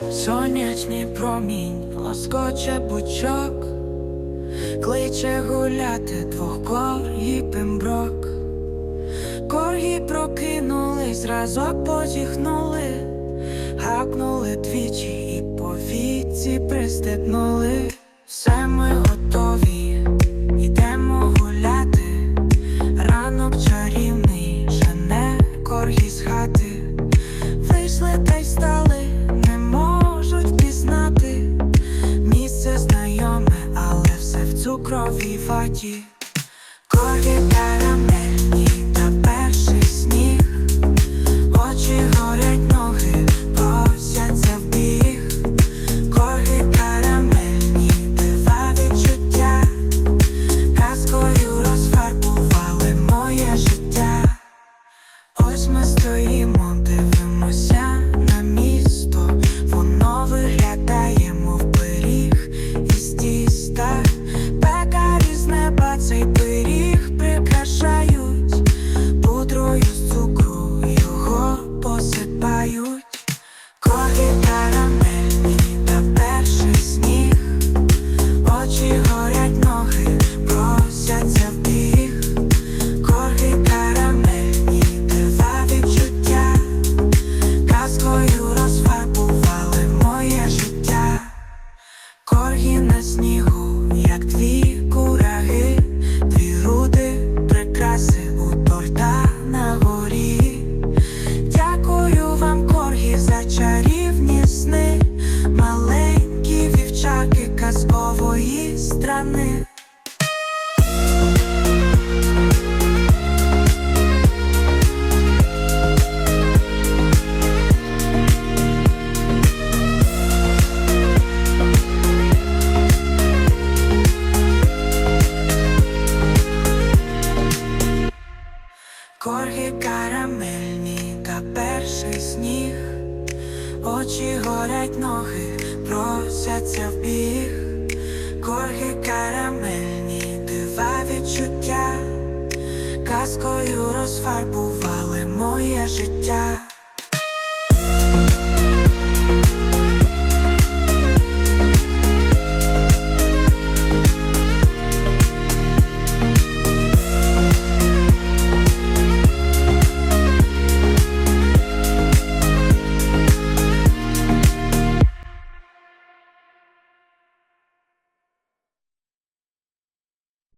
Сонячний промінь лоскоче бучок, кличе гуляти двох коргі пемброк. Коргі прокинулись, разок позіхнули, гакнули двічі і по віці пристебнули. Все ми готові, йдемо гуляти. Ранок чарівний, цукровій ваті. Коргі карамельні казкової страни. Корги карамельні та перший сніг, очі горять, ноги просяться в біг. Корги карамельні, дива відчуття, казкою розфарбували моє життя.